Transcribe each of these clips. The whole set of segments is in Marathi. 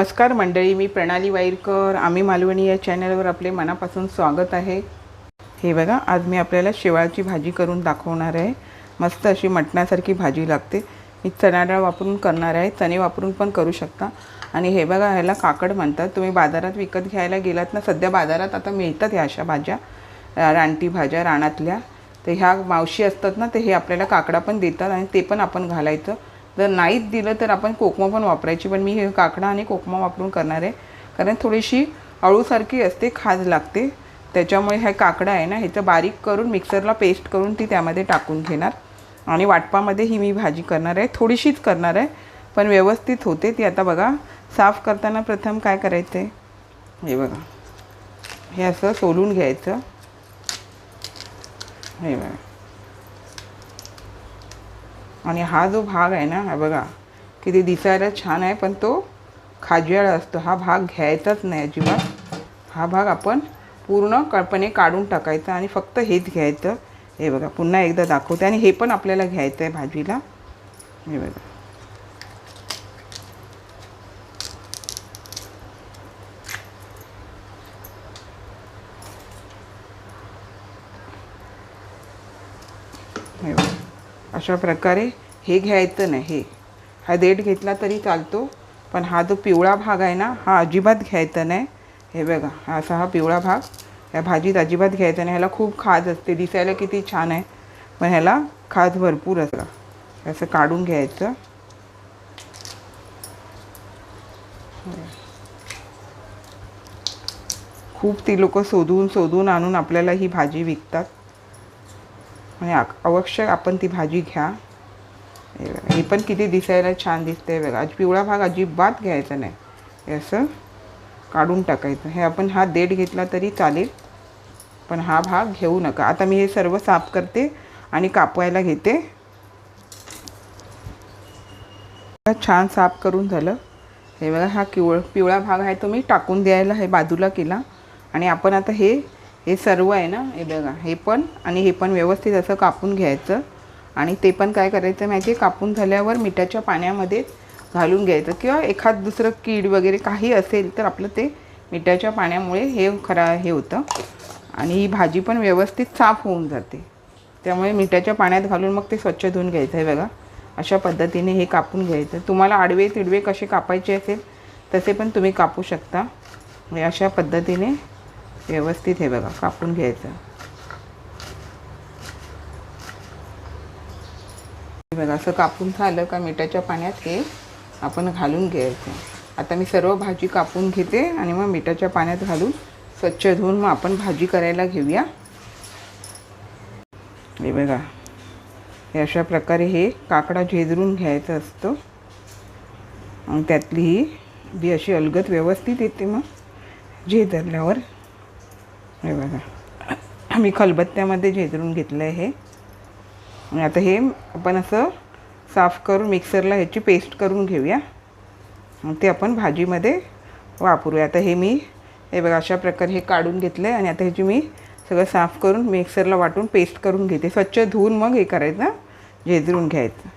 नमस्कार मंडळी मी प्रणाली वाईरकर. आम्ही मालवणी या चॅनलवर आपले मनापासून स्वागत आहे. हे बघा आज मी आपल्याला शेवाळची भाजी करून दाखवणार आहे. मस्त अशी मटणासारखी भाजी लागते. मी चणा डाळ वापरून करणार आहे चणे वापरून पण करू शकता. आणि हे बघा ह्याला काकड म्हणतात. तुम्ही बाजारात विकत घ्यायला गेलात ना सध्या बाजारात आता मिळतात ह्या अशा भाज्या. रानटी भाज्या रानातल्या. तर ह्या मावशी असतात ना ते हे आपल्याला काकडा पण देतात आणि ते पण आपण घालायचं. जर नाहीच दिलं तर आपण कोकमा पण वापरायची पण मी हे काकडा आणि कोकमा वापरून करणार आहे. कारण थोडीशी अळूसारखी असते खाज लागते. त्याच्यामुळे हे काकडा आहे ना ह्याचं बारीक करून मिक्सरला पेस्ट करून ती त्यामध्ये टाकून घेणार. आणि वाटपामध्ये ही मी भाजी करणार आहे. थोडीशीच करणार आहे पण व्यवस्थित होते ती. आता बघा साफ करताना प्रथम काय करायचं आहे हे बघा. हे असं सोलून घ्यायचं. हे बघा. आणि हा जो भाग आहे ना हा बघा किती दिसायला छान आहे पण तो खाज्याळा असतो. हा भाग घ्यायचाच नाही अजिबात. हा भाग आपण पूर्ण कळपणे काढून टाकायचा आणि फक्त हेच घ्यायचं. हे बघा पुन्हा एकदा दाखवते. आणि हे पण आपल्याला घ्यायचं आहे भाजीला. हे बघा. हे बघा. अशा प्रकारे हे घ्यायचं नाही. हे हा देठ घेतला तरी चालतो पण हा जो पिवळा भाग आहे ना हा अजिबात घ्यायचा नाही. हे बघा हा असा हा पिवळा भाग. या भाजीत अजिबात घ्यायचा नाही. ह्याला खूप खाज असते दिसायला किती छान आहे. पण ह्याला खाज भरपूर असला असं काढून घ्यायचं. खूप ती लोक शोधून शोधून आणून आपल्याला ही भाजी विकतात. म्हणजे अवश्य आवश्यक आपण ती भाजी घ्या. हे पण किती दिसायला छान दिसते बघा. पिवळा भाग अजिबात घ्यायचा नाही. हे असं काढून टाकायचं. हे आपण हा देठ घेतला तरी चालेल पण हा भाग घेऊ नका. आता मी हे सर्व साफ करते आणि कापवायला घेते. छान साफ करून झालं. हे बघा हा किवळ पिवळा भाग आहे तो मी टाकून द्यायला हे बाजूला केला. आणि आपण आता हे हे सर्व आहे ना हे बघा हे पण आणि हे पण व्यवस्थित असं कापून घ्यायचं. आणि ते पण काय करायचं माहिती आहे कापून झाल्यावर मिठाच्या पाण्यामध्ये घालून घ्यायचं. किंवा एखाद दुसरं कीड वगैरे काही असेल तर आपलं ते मिठाच्या पाण्यामुळे हे खरा हे होतं. आणि ही भाजी पण व्यवस्थित साफ होऊन जाते. त्यामुळे मिठाच्या पाण्यात घालून मग ते स्वच्छ धुवून घ्यायचं आहे बघा. अशा पद्धतीने हे कापून घ्यायचं. तुम्हाला आडवे तिडवे कसे कापायचे असेल तसे पण तुम्ही कापू शकता. अशा पद्धतीने व्यवस्थित हे बघा कापून घ्यायचं. हे बघा असं कापून झालं का मिठाच्या पाण्यात हे आपण घालून घ्यायचं. आता मी सर्व भाजी कापून घेते आणि मग मिठाच्या पाण्यात घालून स्वच्छ धुवून मग आपण भाजी करायला घेऊया. हे बघा हे अशा प्रकारे हे काकडा झेजरून घ्यायचं असतं. आणि त्यातली ही बी अशी अलगत व्यवस्थित येते मग झेजरल्यावर हे बघा. मी खलबत्त्यामध्ये झेजरून घेतलं आहे हे. आणि आता हे आपण असं साफ करून मिक्सरला ह्याची पेस्ट करून घेऊया. मग ते आपण भाजीमध्ये वापरूया. आता हे मी हे बघा अशा प्रकारे हे काढून घेतलं आहे आणि आता ह्याची मी सगळं साफ करून मिक्सरला वाटून पेस्ट करून घेते. स्वच्छ धुवून मग हे करायचं झेजरून घ्यायचं.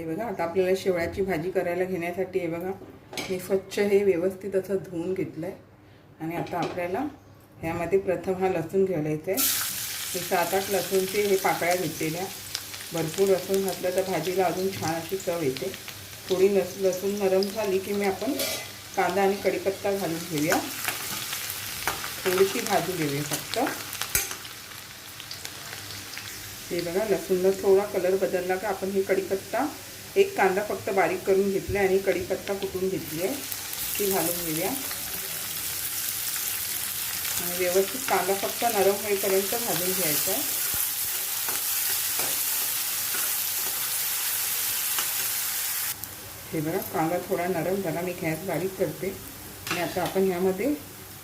हे बघा आता आपल्याला शेवळ्याची भाजी करायला घेण्यासाठी हे बघा हे स्वच्छ हे व्यवस्थित असं धुवून घेतलं आहे आणि आता आपल्याला ह्यामध्ये प्रथम हा लसूण घालायचा आहे मी सात आठ लसूणचे हे पाकळ्या घेतलेल्या. भरपूर लसूण घातलं तर भाजीला अजून छान अशी चव येते. थोडी लस लसूण नरम झाली की मी आपण कांदा आणि कढीपत्ता घालून घेऊया. थोडीशी भाजी घेऊया फक्त. हे बघा लसूणला थोडा कलर बदलला का आपण हे कढीपत्ता एक कांदा फक्त बारीक करून घेतला आणि कढीपत्ता कुटून घेतली आहे ती घालून घेऊया. आणि व्यवस्थित कांदा फक्त नरम होईपर्यंत भाजून घ्यायचा आहे. हे बघा कांदा थोडा नरम झाला मी गॅस बारीक करते. आणि आता आपण ह्यामध्ये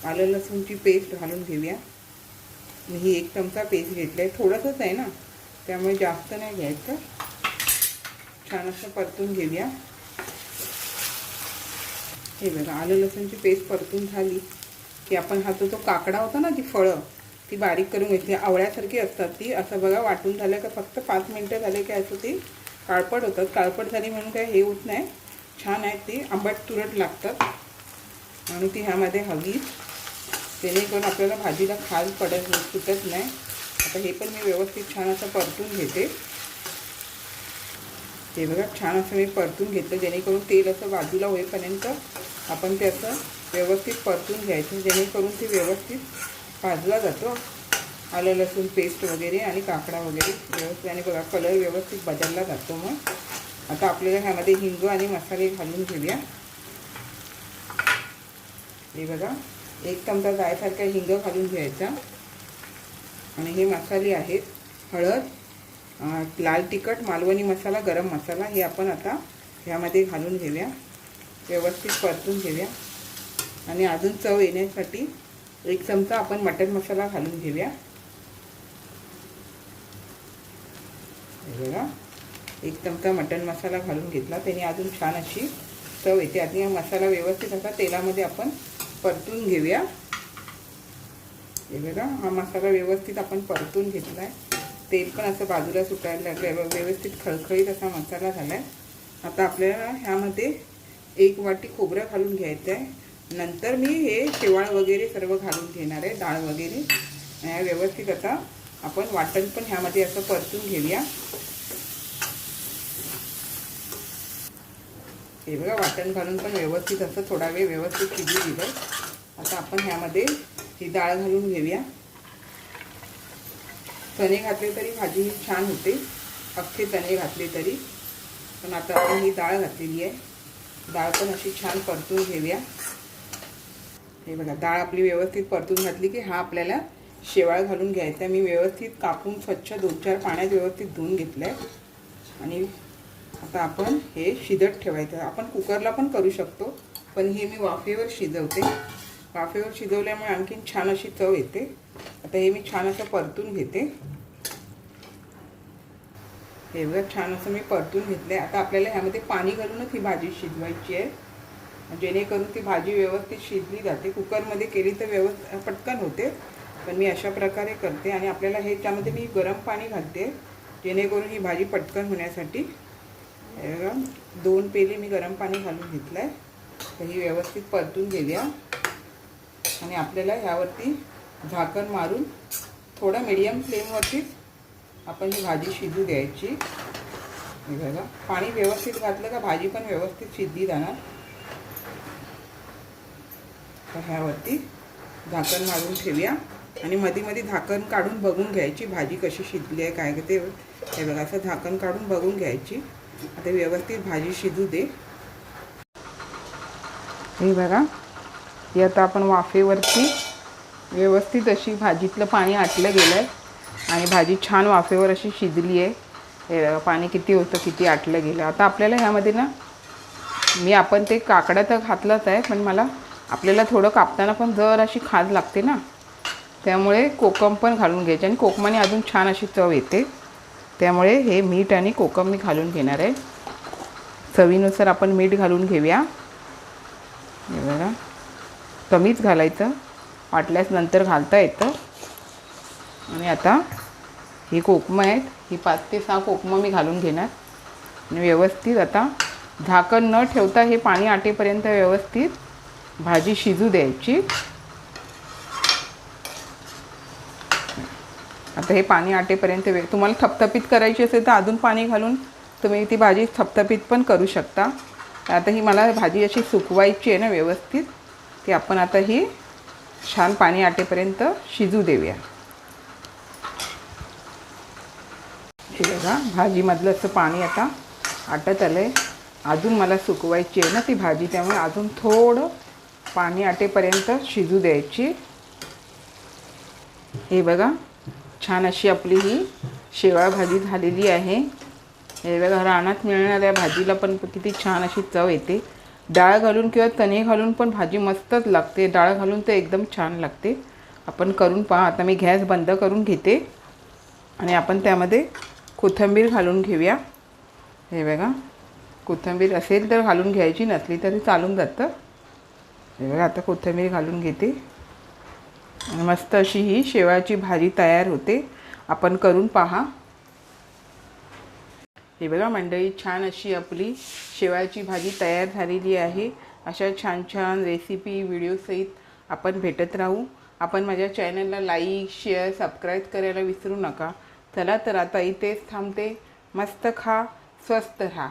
आलं लसूणची पेस्ट घालून घेऊया. मी ही एक चमचा पेस्ट घेतला आहे. थोडंसंच आहे ना त्यामुळे जास्त नाही घ्यायचं. छान असं परतून घेऊया. हे बघा आलं लसूणची पेस्ट परतून झाली. की आपण हा जो काकडा होता ना ती फळं ती बारीक करून घेतली. आवळ्यासारखी असतात ती. असं बघा वाटून झालं का फक्त पाच मिनटं झाले की असं ती काळपट होतात. काळपट झाली म्हणून काय हे होत नाही. छान आहेत ती. आंबट तुरट लागतात. आणि ती ह्यामध्ये हवी. जेणेकरून आपल्याला भाजीला खाल पडत सुटत नाही. आता हे पण मी व्यवस्थित छान असं परतून घेते. हे बघा छान असं मी परतून घेतलं. जेणेकरून तेल असं बाजूला होईपर्यंत आपण ते असं व्यवस्थित परतून घ्यायचं जेणेकरून ते व्यवस्थित भाजला जातो. आलं लसूण पेस्ट वगैरे आणि काकडा वगैरे व्यवस्थित आणि बघा कलर व्यवस्थित बदलला जातो मग. आता आपल्याला ह्यामध्ये हिंग आणि मसाले घालून घेऊया. हे बघा एक चमचा जायसारखा हिंग घालून घ्यायचा. आणि हे मसाले आहेत हळद लाल तिखट मालवणी मसाला गरम मसाला हे आपण आता ह्यामध्ये घालून घेऊया. व्यवस्थित परतून घेऊया. आणि अजून चव येण्यासाठी एक चमचा आपण मटन मसाला घालून घेऊया. बघा एक चमचा मटन मसाला घालून घेतला. त्याने अजून छान अशी चव येते. आणि हा मसाला व्यवस्थित असा तेलामध्ये आपण परतून घेऊया. हे बघा हा मसाला व्यवस्थित आपण परतून घेतला आहे तेल पण असं बाजूला सुटायला लागलं व्यवस्थित खळखळीत असा मसाला झाला आहे आता आपल्याला ह्यामध्ये एक वाटी खोबरं घालून घ्यायचं आहे नंतर मी हे शेवाळ वगैरे सर्व घालून घेणार आहे डाळ वगैरे. व्यवस्थित आता आपण वाटण पण ह्यामध्ये असं परतून घेऊया. हे बघा वाटण घालून पण व्यवस्थित असं थोडा वेळ व्यवस्थित शिजू दिलं. आता आपण ह्यामध्ये ही डाळ घालून घेऊया. चणे घातले तरी भाजी छान होते. अख्खे चणे घातले तरी. पण आता आपण ही डाळ घातलेली आहे. डाळ पण अशी छान परतून घेऊया. हे बघा डाळ आपली व्यवस्थित परतून घातली की हा आपल्याला शेवाळ घालून घ्यायचा मी व्यवस्थित कापून स्वच्छ दोन चार पाण्यात व्यवस्थित धुवून घेतलं आहे आणि आता आपण हे शिजत ठेवायचं. आपण कुकरला पण करू शकतो पण हे मी वाफेवर शिजवते. वाफेवर शिजवल्यामुळे आणखीन छान अशी चव येते. आता हे मी छान असं परतून घेते. हे बघा छान असं मी परतून घेतलं आहे आता आपल्याला ह्यामध्ये पाणी घालूनच ही भाजी शिजवायची आहे. जेणेकरून ती भाजी व्यवस्थित शिजली जाते. कुकरमध्ये केली तर व्यवस्थित पटकन होते. पण मी अशा प्रकारे करते आणि आपल्याला ह्याच्यामध्ये मी गरम पाणी घालते. जेणेकरून ही भाजी पटकन होण्यासाठी. बघा दोन पेले मी गरम पाणी घालून घेतलं आहे तर ही व्यवस्थित परतून घेऊया. आणि आपल्याला ह्यावरती झाकण मारून थोडं मीडियम फ्लेमवरती आपण ही भाजी शिजू द्यायची. बघा. पाणी व्यवस्थित घातलं का भाजी पण व्यवस्थित शिजली जाणार. तर ह्यावरती झाकण मारून ठेवूया. आणि मध्ये मध्ये झाकण काढून बघून घ्यायची. भाजी कशी शिजली आहे काय ते हे बघा. असं झाकण काढून बघून घ्यायची. आता व्यवस्थित भाजी शिजू दे. हे बघा. ही आता आपण वाफेवरती व्यवस्थित अशी भाजीतलं पाणी आटलं गेलं आहे आणि भाजी छान वाफेवर अशी शिजली आहे. हे बघा पाणी किती होतं किती आटलं गेलं. आता आपल्याला ह्यामध्ये ना मी आपण ते काकडा तर घातलंच आहे पण मला आपल्याला थोडं कापताना पण जर अशी खाज लागते ना त्यामुळे कोकम पण घालून घ्यायचे. आणि कोकमाने अजून छान अशी चव येते. त्यामुळे हे मीठ आणि कोकम मी घालून घेणार आहे. चवीनुसार आपण मीठ घालून घेऊया. बघा. कमीच घालायचं. वाटल्यास नंतर घालता येतं. आणि आता ही कोकमं आहेत. ही पाच ते सहा कोकमं मी घालून घेणार. आणि व्यवस्थित आता झाकण न ठेवता हे पाणी आटेपर्यंत व्यवस्थित भाजी शिजू द्यायची. आता हे पाणी आटेपर्यंत वेळ तुम्हाला थपथपीत करायची असेल तर अजून पाणी घालून तुम्ही ती भाजी थपथपीत पण करू शकता. आता ही मला भाजी अशी सुकवायची आहे ना व्यवस्थित ती आपण आता ही छान पाणी आटेपर्यंत शिजू देऊया. हे बघा भाजीमधलं असं पाणी आता आटत आलं आहे अजून मला सुकवायची आहे ना ती भाजी त्यामुळे अजून थोडं पाणी आटेपर्यंत शिजू द्यायची. हे बघा छान अशी आपली ही शेवाळ भाजी झालेली आहे. हे बघा रानात मिळणाऱ्या भाजीला पण किती छान अशी चव येते. डाळ घालून किंवा तणे घालून पण भाजी मस्तच लागते. डाळ घालून तर एकदम छान लागते. आपण करून पहा. आता मी गॅस बंद करून घेते. आणि आपण त्यामध्ये कोथिंबीर घालून घेऊया. हे बघा कोथिंबीर असेल तर घालून घ्यायची नसली तरी चालून जातं. बघा आता कोथिंबीर घालून घेते. मस्त अशी ही शेवाची भाजी तयार होते. आपण करून पहा. हे बघा मंडळी छान अशी आपली शेवाची भाजी तयार झालेली आहे. अशा छान छान रेसिपी व्हिडिओसहित आपण भेटत राहू. आपण माझ्या चॅनलला लाईक शेअर सबस्क्राईब करायला विसरू नका. चला तर आता इथेच थांबते. मस्त खा स्वस्त राहा.